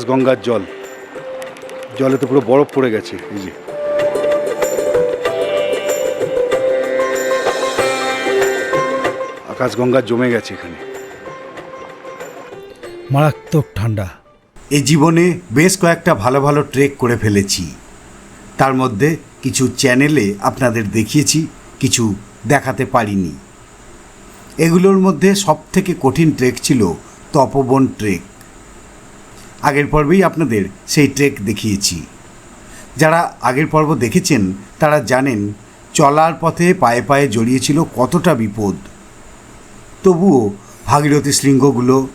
আকাশ গঙ্গার জল। জলে তো পুরো বরফ পড়ে গেছে এই যে। আকাশ গঙ্গা জমে গেছে এখানে। মারাত্মক ঠান্ডা। এই জীবনে বেশ কয়েকটা ভালো ভালো ট্রেক করে ফেলেছি। তার মধ্যে কিছু চ্যানেলে আপনাদের দেখিয়েছি কিছু দেখাতে পারিনি। এগুলোর মধ্যে সবথেকে কঠিন ট্রেক ছিল তপবন ট্রেক। আগের পর্বেই আপনাদের সেই ট্রেক দেখিয়েছি। যারা আগের পর্ব দেখেছেন, তারা জানেন চলার পথে পায়ে পায়ে জড়িয়েছিল কতটা বিপদ। তবুও ভাগীরথী শৃঙ্গগুলো,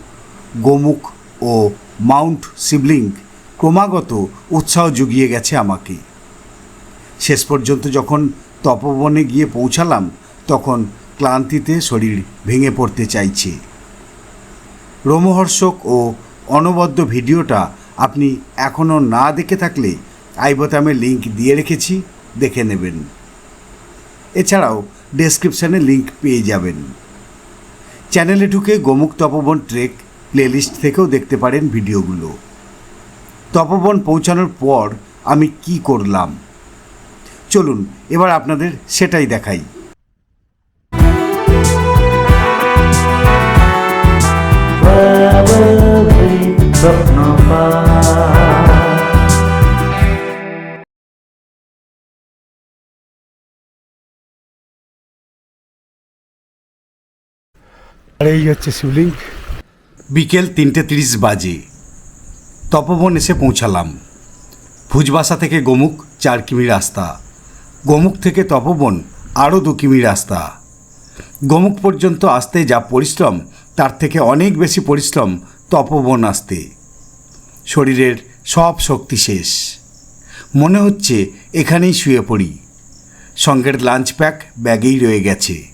গোমুখ ও মাউন্ট সিবলিং ক্রমাগত উৎসাহ জুগিয়ে গেছে আমাকে। শেষ পর্যন্ত যখন তপবনে গিয়ে পৌঁছালাম, তখন ক্লান্তিতে শরীর ভেঙে পড়তে চাইছে। রোমহর্ষক ও অনবদ্য ভিডিওটা আপনি এখনও না দেখে থাকলে আই বোতামে লিঙ্ক দিয়ে রেখেছি, দেখে নেবেন। এছাড়াও ডেসক্রিপশানে লিঙ্ক পেয়ে যাবেন। চ্যানেলে ঢুকে গোমুখ তপবন ট্রেক প্লেলিস্ট থেকেও দেখতে পারেন ভিডিওগুলো। তপবন পৌঁছানোর পর আমি কি করলাম? চলুন, এবার আপনাদের সেটাই দেখাই। আর, এই হচ্ছে শিবলিঙ্গ। বিকেল তিনটে তিরিশ বাজে। তপবন এসে পৌঁছালাম। ভুজবাসা থেকে গোমুখ চার কিমি রাস্তা। গোমুখ থেকে তপবন আরও দু কিমি রাস্তা। গোমুখ পর্যন্ত আসতে যা পরিশ্রম, তার থেকে অনেক বেশি পরিশ্রম তপবন আসতে। শরীরের সব শক্তি শেষ। মনে হচ্ছে এখানেই শুয়ে পড়ি। সঙ্গের লাঞ্চ প্যাক ব্যাগেই রয়ে গেছে।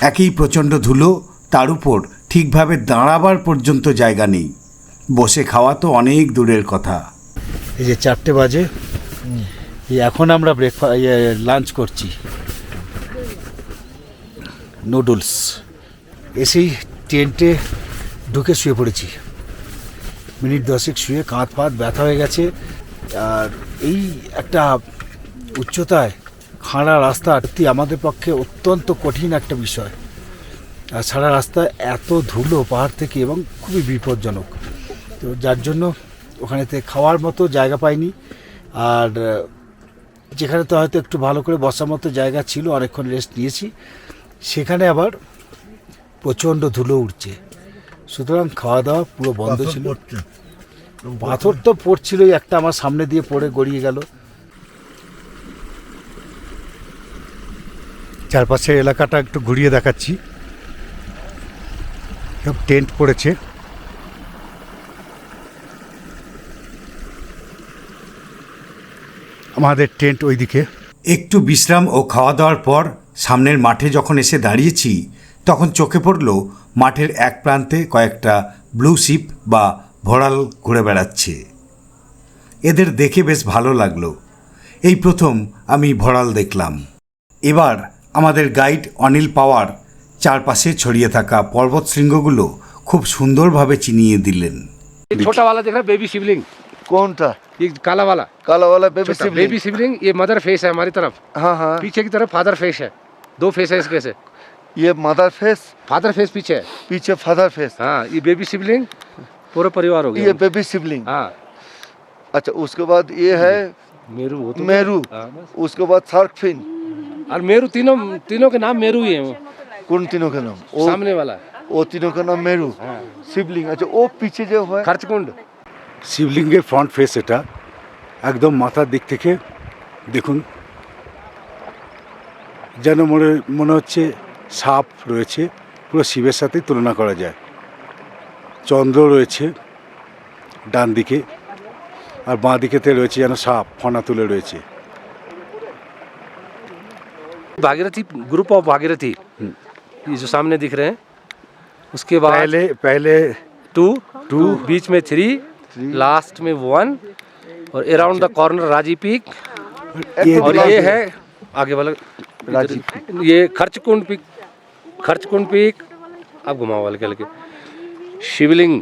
একই প্রচণ্ড ধুলো, তার উপর ঠিকভাবে দাঁড়াবার পর্যন্ত জায়গা নেই। বসে খাওয়া তো অনেক দূরের কথা। এই যে চারটে বাজে। এখন আমরা ব্রেকফাস্ট লাঞ্চ করছি। নুডলস এসেই টেন্টে ঢুকে শুয়ে পড়েছি। মিনিট দশেক শুয়ে কাঁধ ফাঁত ব্যথা হয়ে গেছে। আর এই একটা উচ্চতায় খাঁড়া রাস্তা সত্যি আমাদের পক্ষে অত্যন্ত কঠিন একটা বিষয়। আর সারা রাস্তা এত ধুলো পাহাড় থেকে এবং খুবই বিপজ্জনক। তো যার জন্য ওখানেতে খাওয়ার মতো জায়গা পাইনি। আর যেখানে তো হয়তো একটু ভালো করে বসার মতো জায়গা ছিল, অনেকক্ষণ রেস্ট নিয়েছি। সেখানে আবার প্রচণ্ড ধুলো উঠছে। সুতরাং খাওয়া দাওয়া পুরো বন্ধ ছিল। পাথর তো পড়ছিলই একটা আমার সামনে দিয়ে পড়ে গড়িয়ে গেল। চারপাশের এলাকাটা একটু ঘুরিয়ে দেখাচ্ছি। সব টেন্ট পড়েছে। আমাদের টেন্ট ওইদিকে। একটু বিশ্রাম ও খাওয়া দাওয়ার পর সামনের মাঠে যখন এসে দাঁড়িয়েছি তখন চোখে পড়ল মাঠের এক প্রান্তে কয়েকটা ব্লু শিপ বা ভরাল ঘুরে বেড়াচ্ছে এদের দেখে বেশ ভালো লাগলো এই প্রথম আমি ভরাল দেখলাম এবার আমাদের গাইড অনিল পাওয়ার চারপাশে ছড়িয়ে থাকা পর্বত শৃঙ্গগুলো খুব সুন্দরভাবে চিনিয়ে দিলেন ये छोटा वाला देख रहा है बेबी शिवलिंग कौन सा ये काला वाला काला वाला बेबी छोटा शिवलिंग बेबी शिवलिंग ये मदर फेस है हमारी तरफ हाँ हाँ पीछे की तरफ फादर फेस है दो फेस है इसके से ये मदर फेस फादर फेस पीछे है पीछे फादर फेस हाँ ये बेबी शिवलिंग पूरा परिवार हो ये गया बेबी शिवलिंग हाँ अच्छा उसके बाद ये है मेरू वो तो मेरू हाँ, बस। उसके बाद शार्क फिन और मेरू तीनों तीनों के नाम मेरू ही है वो कौन तीनों का नाम वो सामने वाला वो तीनों का नाम मेरू हाँ शिवलिंग अच्छा वो पीछे जो है खर्चकुंड শিবলিঙ্গের ফ্রন্ট ফেস এটা একদম মাথার দিক থেকে দেখুন যেন মনে মনে হচ্ছে সাপ রয়েছে পুরো শিবের সাথে তুলনা করা যায় চন্দ্র রয়েছে ডান দিকে আর বাঁ দিকেতে রয়েছে যেন সাপ ফনা তুলে রয়েছে भागीरथी ग्रुप ऑफ भागीरथी ये जो सामने दिख रहे हैं उसके बाद पहले पहले टू टू बीच में थ्री लास्ट में वन और अराउंड द कॉर्नर राजी पीक ये और ये है आगे वाला राजी ये खर्चकुंड पीक खर्चकुंड पीक अब घुमाओ वाले के शिवलिंग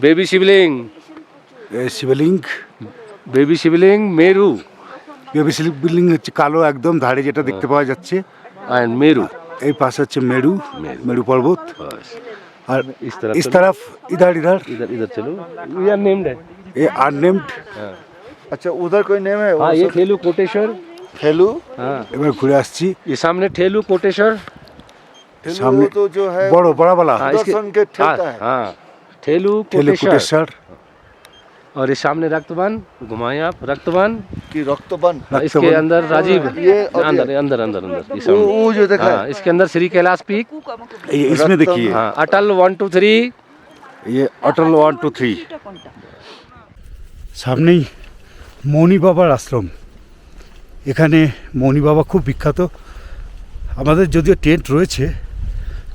बेबी शिवलिंग শিবলিঙ্গ बेबी शिवलिंग मेरू বেবি শিবলিঙ্গ হচ্ছে কালো একদম ধারে যেটা দেখতে পাওয়া যাচ্ছে एंड मेरू এই পাশে হচ্ছে মেরু মেরু পর্বত बस আর इस तरफ इस चलो। तरफ इधर इधर इधर इधर चलो वी आर नेम्ड है ये अननेम्ड अच्छा उधर कोई नेम है हाँ ये ठेलू कोटेश्वर ठेलू हाँ এবার ঘুরে আসছি ये सामने ठेलू कोटेश्वर ठेलू सामने तो जो है বড় বড় বলা हाँ, इसके- सुदर्शन के ठेलता हाँ, है हाँ ठेलू ঠেলে कोटेश्वर কুটেশ্বর और ये सामने रक्तबान घुमाए आप रक्तबान कि रक्तबन हाँ, इसके रक्तबान। अंदर राजीव ये और अंदर ये। अंदर अंदर अंदर ये वो सामने वो जो देखा हाँ इसके अंदर श्री कैलाश पीक ये इसमें देखिए हाँ अटल वन टू थ्री ये अटल ওয়ান টু থ্রি সামনেই মৌনি বাবার আশ্রম এখানে মৌনি বাবা খুব বিখ্যাত আমাদের যদিও টেন্ট রয়েছে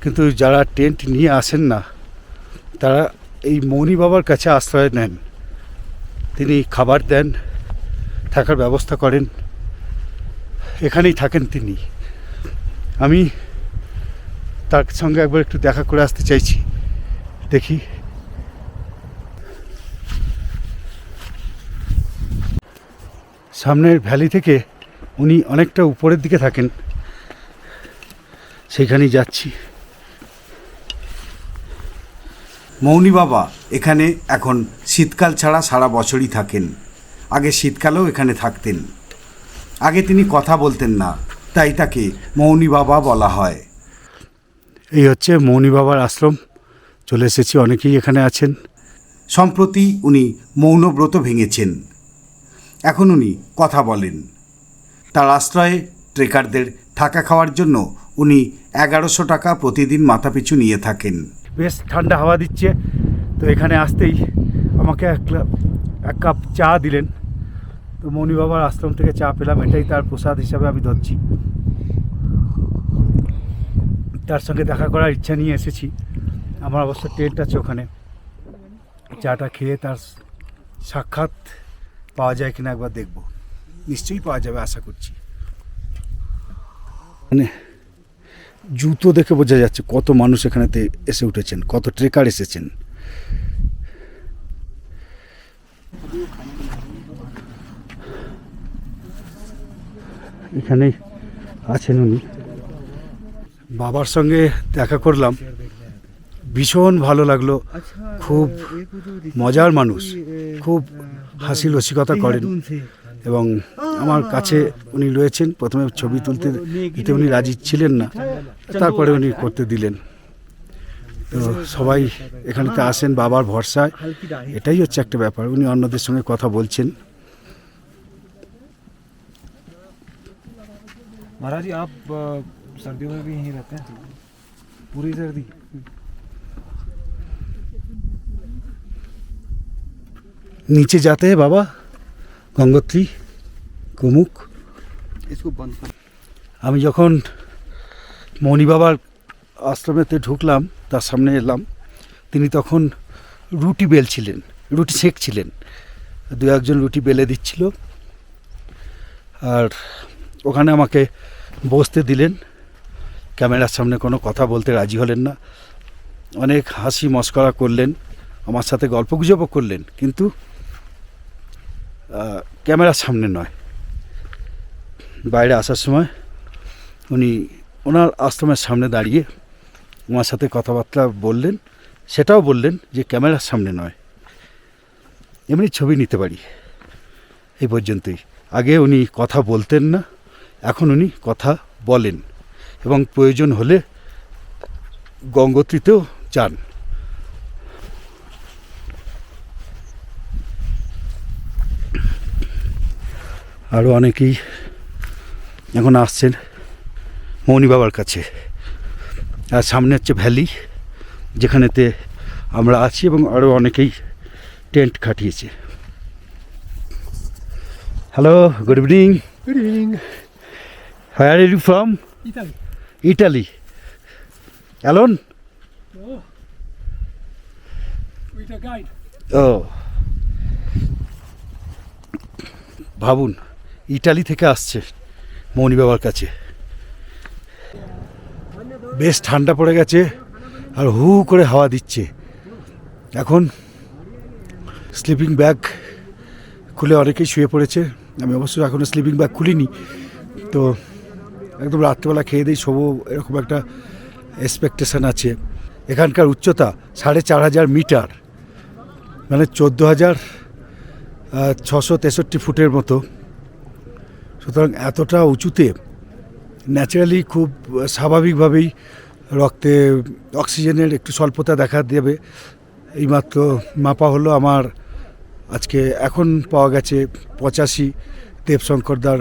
কিন্তু যারা টেন্ট নিয়ে আসেন না, তারা এই মৌনি বাবার কাছে আশ্রয় নেন। তিনি খাবার দেন, থাকার ব্যবস্থা করেন। এখানেই থাকেন তিনি। আমি তার সঙ্গে একবার একটু দেখা করে আসতে চাইছি। দেখি। সামনের ভ্যালি থেকে উনি অনেকটা উপরের দিকে থাকেন। সেখানেই যাচ্ছি। মৌনি বাবা এখানে এখন শীতকাল ছাড়া সারা বছরই থাকেন। আগে শীতকালেও এখানে থাকতেন। আগে তিনি কথা বলতেন না তাই তাকে মৌনি বাবা বলা হয়। এই হচ্ছে মৌনি বাবার আশ্রম। চলে এসেছি অনেকেই এখানে আছেন। সম্প্রতি উনি মৌনব্রত ভেঙেছেন। এখন উনি কথা বলেন। তার আশ্রয়ে ট্রেকারদের থাকা খাওয়ার জন্য উনি এগারোশো টাকা প্রতিদিন মাথাপিছু নিয়ে থাকেন। বেশ ঠান্ডা হাওয়া দিচ্ছে। তো এখানে আসতেই আমাকে এক এক কাপ চা দিলেন। তো মৌনি বাবার আশ্রম থেকে চা পেলাম। এটাই তার প্রসাদ হিসাবে আমি ধরছি। তার সঙ্গে দেখা করার ইচ্ছা নিয়ে এসেছি। আমার অবশ্য টেন্ট আছে ওখানে। চাটা খেয়ে তার সাক্ষাৎ পাওয়া যায় কিনা একবার দেখব। নিশ্চয়ই পাওয়া যাবে, আশা করছি। মানে জুতো দেখে বোঝা যাচ্ছে কত মানুষ এখানেতে এসে উঠেছেন কত ট্রেকার এসেছেন। এখানেই আছেন উনি। বাবার সঙ্গে দেখা করলাম। ভীষণ ভালো লাগল। খুব মজার মানুষ। খুব হাসি রসিকতা করেন। এবং আমার কাছে উনি রয়েছেন প্রথমে ছবি তুলতে দিতে উনি রাজি ছিলেন না তারপরে উনি করতে দিলেন তো সবাই এখানেতে আসেন বাবার ভরসায় এটাই হচ্ছে একটা ব্যাপার উনি অন্যদের সঙ্গে কথা বলছেন महाराज जी आप अ, सर्दियों में भी यहीं रहते हैं पूरी सर्दी नीचे जाते हैं बाबा গঙ্গোত্রী কুমুক। আমি যখন মণি বাবার আশ্রমেতে ঢুকলাম তার সামনে এলাম তিনি তখন রুটি বেলছিলেন রুটি সেঁকছিলেন দু একজন রুটি বেলে দিচ্ছিল আর ওখানে আমাকে বসতে দিলেন। ক্যামেরার সামনে কোনো কথা বলতে রাজি হলেন না। অনেক হাসি মস্করা করলেন আমার সাথে গল্পগুজবও করলেন কিন্তু ক্যামেরার সামনে নয়। বাইরে আসার সময় উনি ওনার আশ্রমের সামনে দাঁড়িয়ে আমার সাথে কথাবার্তা বললেন, সেটাও বললেন যে ক্যামেরার সামনে নয়। এমনি ছবি নিতে পারি। এই পর্যন্তই। আগে উনি কথা বলতেন না, এখন উনি কথা বলেন এবং প্রয়োজন হলে গঙ্গোত্রীতেও যান। আরও অনেকেই এখন আসছেন মৌনি বাবার কাছে। আর সামনে হচ্ছে ভ্যালি যেখানেতে আমরা আছি এবং আরও অনেকেই tent খাটিয়েছে। Hello good evening good evening where you from Italy Italy alone ও ভাবুন ইটালি থেকে আসছে মৌনি বাবার কাছে। বেশ ঠান্ডা পড়ে গেছে আর হু করে হাওয়া দিচ্ছে। এখন স্লিপিং ব্যাগ খুলে অনেকেই শুয়ে পড়েছে। আমি অবশ্য এখনও স্লিপিং ব্যাগ খুলিনি। তো একদম রাত্রেবেলা খেয়ে দিই শোবো এরকম একটা এক্সপেকটেশন আছে। এখানকার উচ্চতা সাড়ে চার হাজার মিটার। মানে চোদ্দ হাজার ছশো তেষট্টি ফুটের মতো। সুতরাং এতটা উঁচুতে ন্যাচারালি খুব স্বাভাবিকভাবেই রক্তে অক্সিজেনের একটু স্বল্পতা দেখা দেবে। এইমাত্র মাপা হলো আমার আজকে এখন পাওয়া গেছে পঁচাশি, দেবশঙ্করদার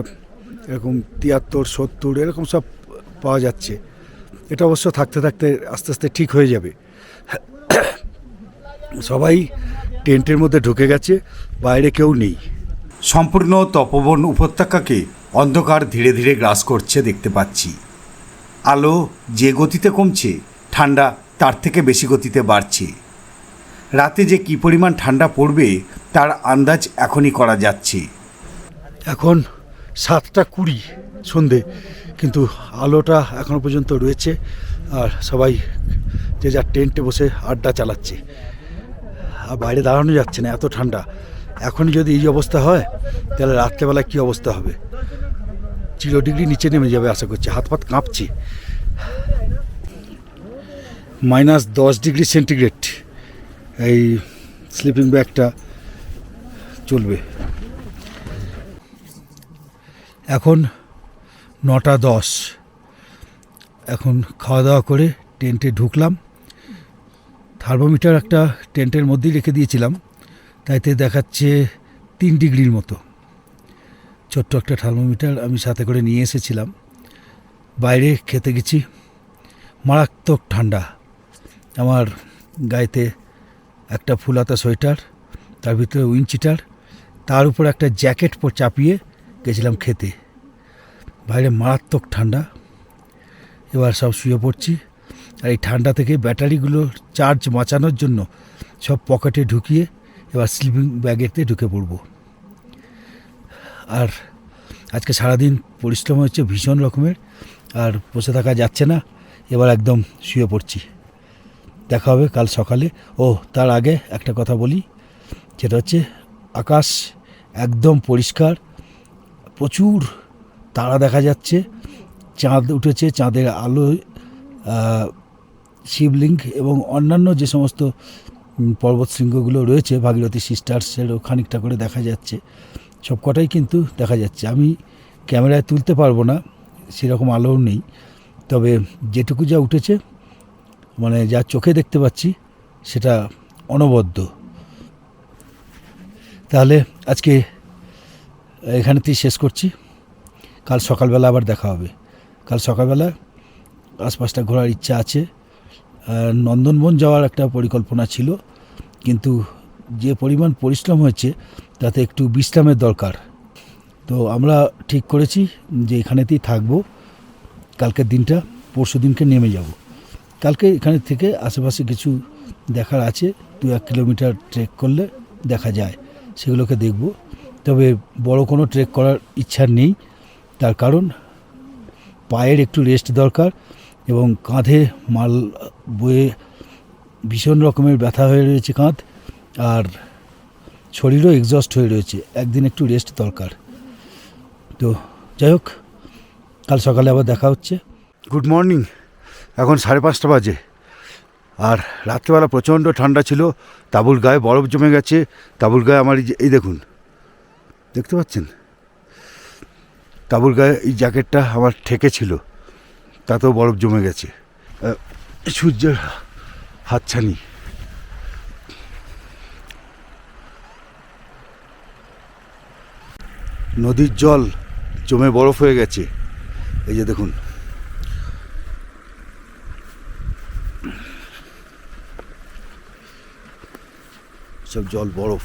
এরকম তিয়াত্তর, সত্তর এরকম সব পাওয়া যাচ্ছে। এটা অবশ্য থাকতে থাকতে আস্তে আস্তে ঠিক হয়ে যাবে। সবাই টেন্টের মধ্যে ঢুকে গেছে, বাইরে কেউ নেই। সম্পূর্ণ তপবন উপত্যকাকে অন্ধকার ধীরে ধীরে গ্রাস করছে দেখতে পাচ্ছি। আলো যে গতিতে কমছে, ঠান্ডা তার থেকে বেশি গতিতে বাড়ছে। রাতে যে কী পরিমাণ ঠান্ডা পড়বে, তার আন্দাজ এখনই করা যাচ্ছে। এখন সাতটা কুড়ি সন্ধে, কিন্তু আলোটা এখনও পর্যন্ত রয়েছে আর সবাই যে যার টেন্টে বসে আড্ডা চালাচ্ছে। আর বাইরে দাঁড়ানো যাচ্ছে না, এত ঠান্ডা। এখনই যদি এই অবস্থা হয়, তাহলে রাত্রেবেলা কী অবস্থা হবে? জিরো ডিগ্রি নিচে নেমে যাবে আশা করছি। হাত পাত কাঁপছে। মাইনাস দশ ডিগ্রি সেন্টিগ্রেড। এই স্লিপিং ব্যাগটা চলবে। এখন নটা দশ। এখন খাওয়া দাওয়া করে টেন্টে ঢুকলাম। থার্মোমিটার একটা টেন্টের মধ্যেই রেখে দিয়েছিলাম। তাইতে দেখাচ্ছে তিন ডিগ্রির মতো। ছোট্ট একটা থার্মোমিটার আমি সাথে করে নিয়ে এসেছিলাম। বাইরে খেতে গেছি। মারাত্মক ঠান্ডা। আমার গায়েতে একটা ফুলাতা সোয়েটার, তার ভিতরে উইনচিটার তার উপর একটা জ্যাকেট চাপিয়ে গেছিলাম খেতে। বাইরে মারাত্মক ঠান্ডা। এবার সব শুয়ে পড়ছি। আর এই ঠান্ডা থেকে ব্যাটারিগুলো চার্জ বাঁচানোর জন্য সব পকেটে ঢুকিয়ে এবার স্লিপিং ব্যাগেতে ঢুকে পড়ব। আর আজকে সারাদিন পরিশ্রম হচ্ছে ভীষণ রকমের, আর বসে থাকা যাচ্ছে না, এবার একদম শুয়ে পড়ছি। দেখা হবে কাল সকালে। ও, তার আগে একটা কথা বলি যেটা হচ্ছে আকাশ একদম পরিষ্কার, প্রচুর তারা দেখা যাচ্ছে, চাঁদ উঠেছে, চাঁদের আলো শিবলিঙ্গ এবং অন্যান্য যে সমস্ত পর্বত শৃঙ্গগুলো রয়েছে, ভাগীরথী সিস্টার্সেরও খানিকটা করে দেখা যাচ্ছে। সব কটাই কিন্তু দেখা যাচ্ছে। আমি ক্যামেরায় তুলতে পারব না, সেরকম আলো নেই। তবে যেটুকু যা উঠেছে মানে যা চোখে দেখতে পাচ্ছি, সেটা অনবদ্য। তাহলে আজকে এখানেতেই শেষ করছি। কাল সকালবেলা আবার দেখা হবে। কাল সকালবেলা আশপাশটা ঘোরার ইচ্ছা আছে। নন্দনবন যাওয়ার একটা পরিকল্পনা ছিল, কিন্তু যে পরিমাণ পরিশ্রম হয়েছে, তাতে একটু বিশ্রামের দরকার। তো আমরা ঠিক করেছি যে এখানেতেই থাকব, কালকের দিনটা, পরশু দিনকে নেমে যাব। কালকে এখানে থেকে আশেপাশে কিছু দেখার আছে, দু এক কিলোমিটার ট্রেক করলে দেখা যায়, সেগুলোকে দেখব। তবে বড় কোনো ট্রেক করার ইচ্ছা নেই, তার কারণ পায়ের একটু রেস্ট দরকার এবং কাঁধে মাল বয়ে ভীষণ রকমের ব্যথা হয়ে রয়েছে কাঁধ আর শরীরও এক্সস্ট হয়ে রয়েছে। একদিন একটু রেস্ট দরকার। তো যাই হোক, কাল সকালে আবার দেখা হচ্ছে। গুড মর্নিং এখন সাড়ে পাঁচটা বাজে। আর রাত্রেবেলা প্রচণ্ড ঠান্ডা ছিল, তাবুল গায়ে বরফ জমে গেছে। তাবুল গায়ে আমার এই দেখুন, দেখতে পাচ্ছেন? তাবুল গায়ে এই জ্যাকেটটা আমার ঠেকে ছিল। তাতেও বরফ জমে গেছে। সূর্যের হাতছানি। নদীর জল জমে বরফ হয়ে গেছে। এই যে দেখুন। সব জল বরফ।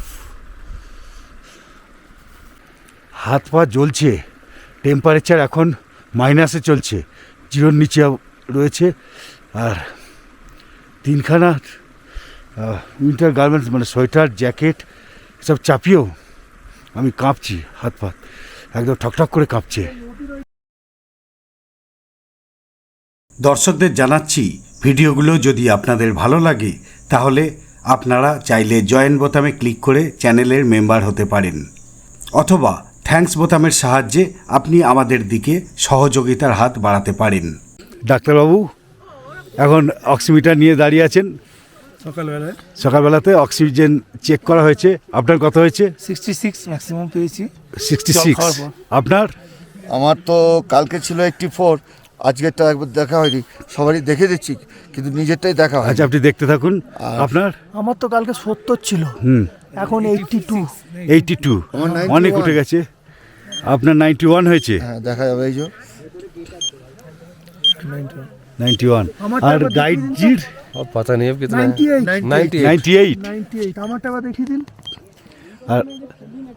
হাত পা জ্বলছে। টেম্পারেচার এখন মাইনাসে চলছে। নিচে রয়েছে আর তিনখানা উইন্টার গার্মেন্টস মানে সোয়েটার, জ্যাকেট, সব চাপিয়েও আমি কাঁপছি, হাত পা একদম ঠকঠক করে কাঁপছে। দর্শকদের জানাচ্ছি, ভিডিওগুলো যদি আপনাদের ভালো লাগে, তাহলে আপনারা চাইলে জয়েন বোতামে ক্লিক করে চ্যানেলের মেম্বার হতে পারেন। অথবা থ্যাঙ্কস বোতামের সাহায্যে আপনি আমাদের দিকে সহযোগিতার হাত বাড়াতে পারেন। ডাক্তারবাবু এখন অক্সিমিটার নিয়ে দাঁড়িয়ে আছেন। সকালবেলায়। সকালবেলাতে অক্সিজেন চেক করা হয়েছে। আপনার কত হয়েছে? সিক্সটি সিক্স ম্যাক্সিমাম পেয়েছি। Sixty six. আপনার? আমার তো কালকে ছিল এইটটি ফোর আজকেরটা একবার দেখা হয়নি। সবারই দেখে দিচ্ছি কিন্তু নিজেরটাই দেখা হয় আচ্ছা আপনি দেখতে থাকুন। আপনার? আমার তো কালকে সত্তর ছিল। হুম। এখন এইটটি টু এইটি টু আমার অনেক উঠে গেছে। আপনার নাইনটি ওয়ান হয়েছে হ্যাঁ দেখা যাবে এই যে নাইনটি ওয়ান আমারটা আর একবার দেখুন গাইডজির और पता नहीं अब कितना ninety eight ninety ninety eight ninety eight আমারটা আবার দেখিয়ে দিন আর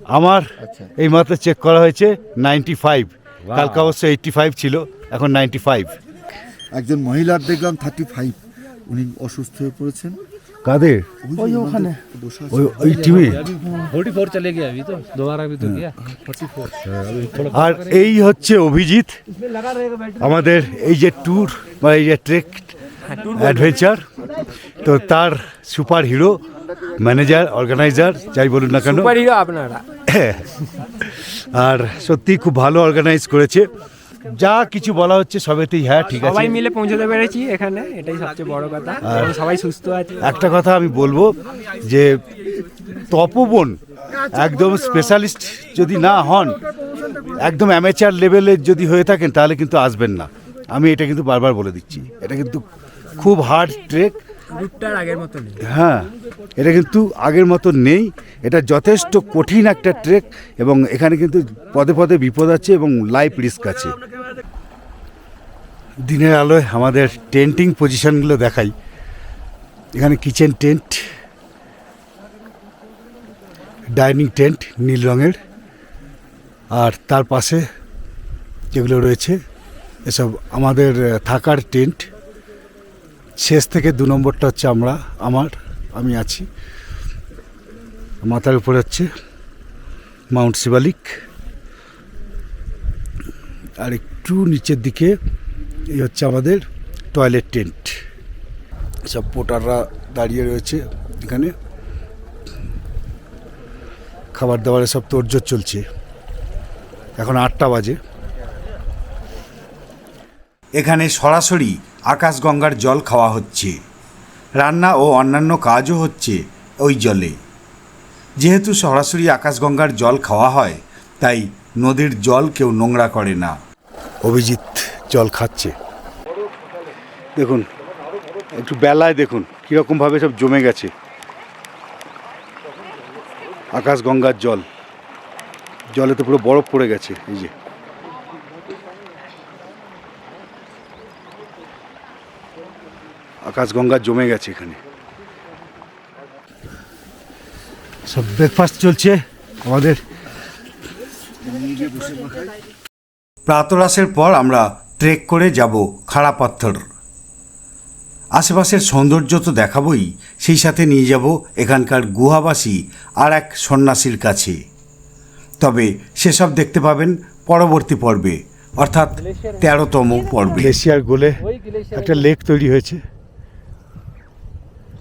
আমার আচ্ছা। এই মাত্র চেক করা হয়েছে নাইনটি ফাইভ কালকে অবশ্য এইটটি ফাইভ ছিল এখন নাইনটি ফাইভ একজন মহিলার দেখলাম থার্টি ফাইভ উনি অসুস্থ হয়ে পড়েছেন কাদের? ওই ওখানে। ওই ওই টিমে? ফোর্টি ফোর চলে গিয়ে আমি তো দুবার আমি তো গিয়া। হ্যাঁ। আর এই হচ্ছে অভিজিৎ আমাদের এই যে ট্যুর বা এই যে ট্রেক অ্যাডভেঞ্চার তো তার সুপার হিরো ম্যানেজার অর্গানাইজার যাই বলুন না কেন। সুপার হিরো আপনারা হ্যাঁ। আর সত্যি খুব ভালো অর্গানাইজ করেছে। যা কিছু বলা হচ্ছে সবেতেই হ্যাঁ ঠিক আছে। সবাই মিলে পৌঁছতে পেরেছি এখানে এটাই সবচেয়ে বড় কথা। সবাই সুস্থ আছে। একটা কথা আমি বলব যে তপবন একদম স্পেশালিস্ট যদি না হন একদম অ্যামেচার লেভেলের যদি হয়ে থাকেন তাহলে কিন্তু আসবেন না। আমি এটা কিন্তু বারবার বলে দিচ্ছি। এটা কিন্তু খুব হার্ড ট্রেক আগের মতো হ্যাঁ এটা কিন্তু আগের মতো নেই। এটা যথেষ্ট কঠিন একটা ট্রেক এবং এখানে কিন্তু পদে পদে বিপদ আছে এবং লাইফ রিস্ক আছে। দিনের আলোয় আমাদের টেন্টিং পজিশনগুলো দেখাই। এখানে কিচেন টেন্ট, ডাইনিং টেন্ট নীল রঙের, আর তার পাশে যেগুলো রয়েছে, এসব আমাদের থাকার টেন্ট। শেষ থেকে দু নম্বরটা হচ্ছে আমরা, আমার, আমি আছি। মাথার উপরে হচ্ছে মাউন্ট শিবালিক। আর একটু নিচের দিকে এই হচ্ছে আমাদের টয়লেট টেন্ট সব পোটাররা দাঁড়িয়ে রয়েছে এখানে। খাবার দাবারের সব তোড়জোড় চলছে। এখন আটটা বাজে। এখানে সরাসরি আকাশগঙ্গার জল খাওয়া হচ্ছে। রান্না ও অন্যান্য কাজও হচ্ছে ওই জলে। যেহেতু সরাসরি আকাশগঙ্গার জল খাওয়া হয় তাই নদীর জল কেউ নোংরা করে না। অভিজিৎ জল খাচ্ছে। দেখুন একটু বেলায় দেখুন কীরকমভাবে সব জমে গেছে। আকাশ গঙ্গার জল। জলে তো পুরো বরফ পড়ে গেছে এই যে। আকাশ গঙ্গা জমে গেছে এখানে। সব ব্রেকফাস্ট চলছে আমাদের। প্রাতরাশের পর আমরা ট্রেক করে যাব খাড়া পাথর আশেপাশের সৌন্দর্য তো দেখাবই সেই সাথে নিয়ে যাব এখানকার গুহাবাসী আর এক সন্ন্যাসীর কাছে। তবে সেসব দেখতে পাবেন পরবর্তী পর্বে অর্থাৎ তেরোতম পর্বে। গ্লেশিয়ার গোলে একটা লেক তৈরি হয়েছে।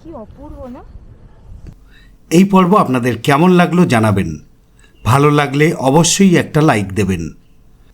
কি অপূর্ব না? এই পর্ব আপনাদের কেমন লাগল জানাবেন। ভালো লাগলে অবশ্যই একটা লাইক দেবেন।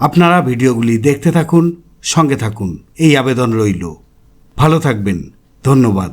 আপনারা ভিডিওগুলি দেখতে থাকুন সঙ্গে থাকুন। এই আবেদন রইল। ভালো থাকবেন। ধন্যবাদ।